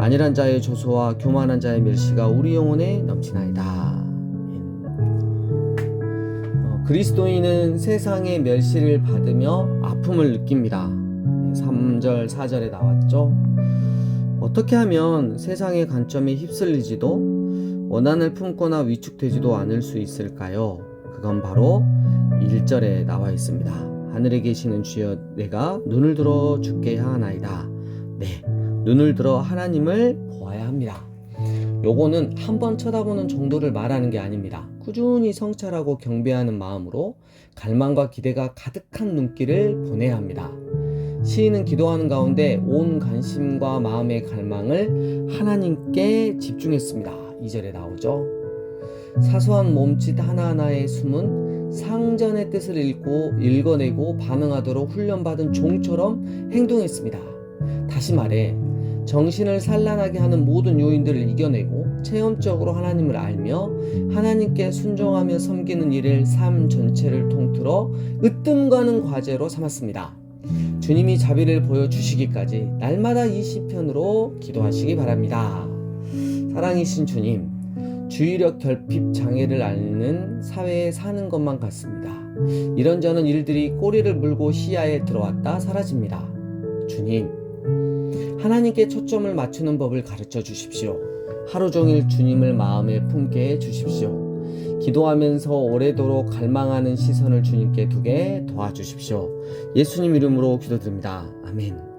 안일한 자의 조소와 교만한 자의 멸시가 우리 영혼에 넘치나이다. 어, 그리스도인은 세상의 멸시를 받으며 아픔을 느낍니다. 3절, 4절에 나왔죠. 어떻게 하면 세상의 관점에 휩쓸리지도 원한을 품거나 위축되지도 않을 수 있을까요? 그건 바로 1절에 나와 있습니다. 하늘에 계시는 주여 내가 눈을 들어 주께 향하나이다. 네. 눈을 들어 하나님을 보아야 합니다. 요거는 한 번 쳐다보는 정도를 말하는 게 아닙니다. 꾸준히 성찰하고 경배하는 마음으로 갈망과 기대가 가득한 눈길을 보내야 합니다. 시인은 기도하는 가운데 온 관심과 마음의 갈망을 하나님께 집중했습니다. 2절에 나오죠. 사소한 몸짓 하나하나의 숨은 상전의 뜻을 읽고 읽어내고 반응하도록 훈련받은 종처럼 행동했습니다. 다시 말해 정신을 산란하게 하는 모든 요인들을 이겨내고 체험적으로 하나님을 알며 하나님께 순종하며 섬기는 일을 삶 전체를 통틀어 으뜸가는 과제로 삼았습니다. 주님이 자비를 보여주시기까지 날마다 이 시편으로 기도하시기 바랍니다. 사랑이신 주님, 주의력 결핍 장애를 앓는 사회에 사는 것만 같습니다. 이런저런 일들이 꼬리를 물고 시야에 들어왔다 사라집니다. 주님, 하나님께 초점을 맞추는 법을 가르쳐 주십시오. 하루 종일 주님을 마음에 품게 해 주십시오. 기도하면서 오래도록 갈망하는 시선을 주님께 두게 도와주십시오. 예수님 이름으로 기도드립니다. 아멘.